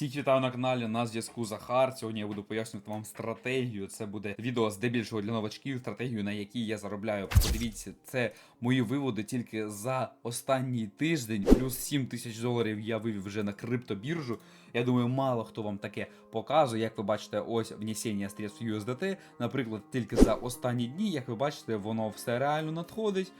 Всіх вітаю на каналі на зв'язку Захар. Сьогодні я буду пояснювати вам стратегію. Це буде відео здебільшого для новачків, стратегію, на якій я заробляю. Подивіться, це мої виводи тільки за останній тиждень. Плюс 7 тисяч доларів я вивів вже на криптобіржу. Я думаю, мало хто вам таке показує. Як ви бачите, ось внесення средств USDT. Наприклад, тільки за останні дні, як ви бачите, воно все реально надходить.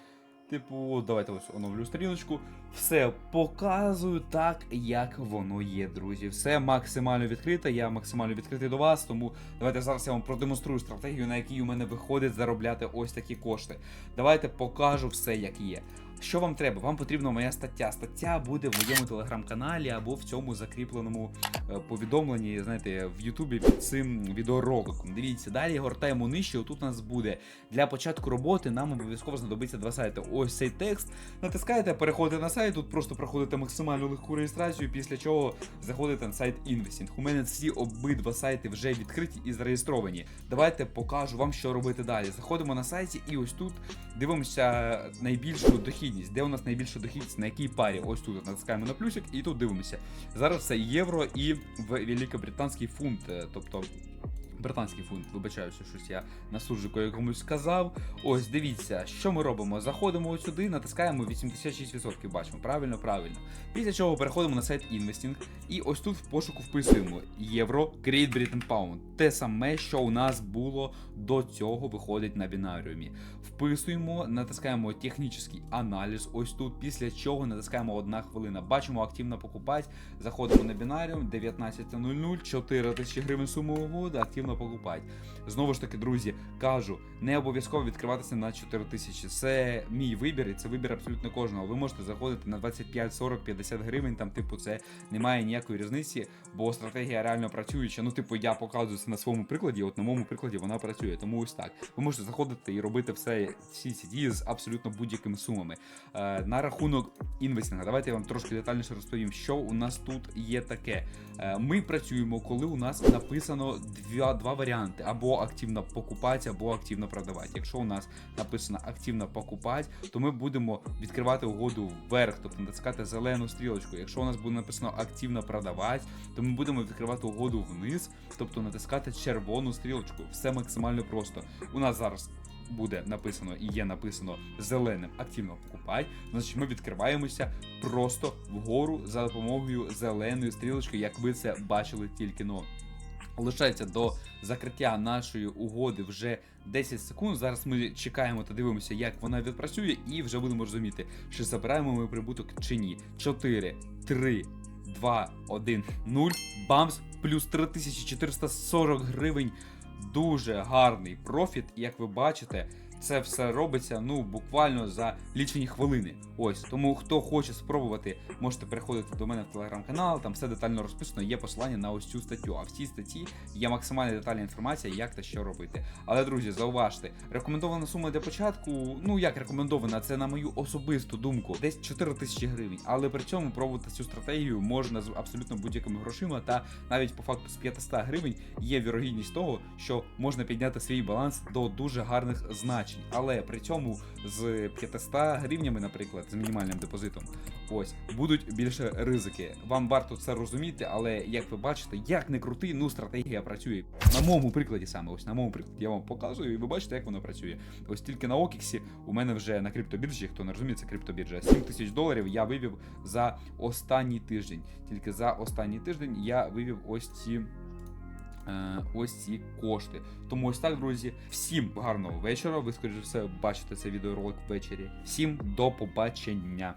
Типу, давайте ось оновлю сторіночку. Все показую так, як воно є, друзі. Все максимально відкрите. Я максимально відкритий до вас. Тому давайте зараз я вам продемонструю стратегію, на якій у мене виходить заробляти ось такі кошти. Давайте покажу все, як є. Що вам треба? Вам потрібна моя стаття. Стаття буде в моєму телеграм-каналі або в цьому закріпленому е, повідомленні, знаєте, в Ютубі під цим відеороликом. Дивіться, далі гортаємо нижче. Отут у нас буде для початку роботи. Нам обов'язково знадобиться два сайти. Ось цей текст. Натискаєте, переходите на сайт. Тут просто проходите максимально легку реєстрацію. Після чого заходите на сайт Investing. У мене всі обидва сайти вже відкриті і зареєстровані. Давайте покажу вам, що робити далі. Заходимо на сайті, і ось тут дивимося найбільшу дохідність. Де у нас найбільша дохідність, на якій парі? Ось тут натискаємо на плюсик і тут дивимося. Зараз це євро і в великобританський фунт, е, тобто. Британський фунт, вибачаюся, щось я на суржику якомусь сказав. Ось дивіться, що ми робимо. Заходимо сюди, натискаємо 86%. Бачимо, правильно, правильно. Після чого переходимо на сайт Investing, і ось тут в пошуку вписуємо євро Great Britain Pound. Те саме, що у нас було до цього, виходить на бінаріумі. Вписуємо, натискаємо технічний аналіз. Ось тут, після чого натискаємо одна хвилина. Бачимо активно покупати. Заходимо на бінаріум 19.00, 4 тисячі гривень сума угоди, активно покупати. Знову ж таки, друзі, кажу, не обов'язково відкриватися на 4 тисячі. Це мій вибір, і це вибір абсолютно кожного. Ви можете заходити на 25, 40, 50 гривень. Там, типу, це немає ніякої різниці, бо стратегія реально працююча. Ну, типу, я показую це на своєму прикладі. От на моєму прикладі вона працює. Тому ось так. Ви можете заходити і робити все всі ці дії з абсолютно будь-якими сумами. Е, на рахунок інвестинга, давайте я вам трошки детальніше розповім, що у нас тут є таке. Е, ми працюємо, коли у нас написано два, два варіанти: або активно покупати, або активно продавати. Якщо у нас написано активно покупати, то ми будемо відкривати угоду вверх, тобто натискати зелену стрілочку. Якщо у нас буде написано активно продавати, то ми будемо відкривати угоду вниз, тобто натискати червону стрілочку. Все максимально просто. У нас зараз. Буде написано і є написано зеленим активно покупай, значить ми відкриваємося просто вгору за допомогою зеленої стрілочки, як ви це бачили тільки но. Лишається до закриття нашої угоди вже 10 секунд. Зараз ми чекаємо та дивимося, як вона відпрацює, і вже будемо розуміти, чи забираємо ми прибуток чи ні. 4, 3, 2, 1, 0. Бамс, плюс 3440 гривень. Дуже гарний профіт, як ви бачите, це все робиться ну буквально за лічені хвилини. Ось тому, хто хоче спробувати, можете переходити до мене в телеграм-канал. Там все детально розписано. Є посилання на ось цю статтю. А в цій статті є максимальна детальна інформація, як та що робити. Але друзі, зауважте, рекомендована сума для початку. Ну як рекомендована, це на мою особисту думку, десь 4 тисячі гривень. Але при цьому пробувати цю стратегію можна з абсолютно будь-якими грошима. Та навіть по факту з 500 гривень є вірогідність того, що можна підняти свій баланс до дуже гарних значень. Але при цьому з 500 гривнями, наприклад, з мінімальним депозитом, ось будуть більше ризики. Вам варто це розуміти, але як ви бачите, як не крути, ну стратегія працює. На моєму прикладі саме, ось на моєму прикладі я вам показую, і ви бачите, як вона працює. Ось тільки на Окіксі у мене вже на криптобіржі, хто не розуміє, це криптобіржа, 7 тисяч доларів я вивів за останній тиждень. Тільки за останній тиждень я вивів ось ці. Е, Ось ці кошти. Тому ось так, друзі. Всім гарного вечора. Ви, скоріше все, бачите цей відеоролик ввечері. Всім до побачення.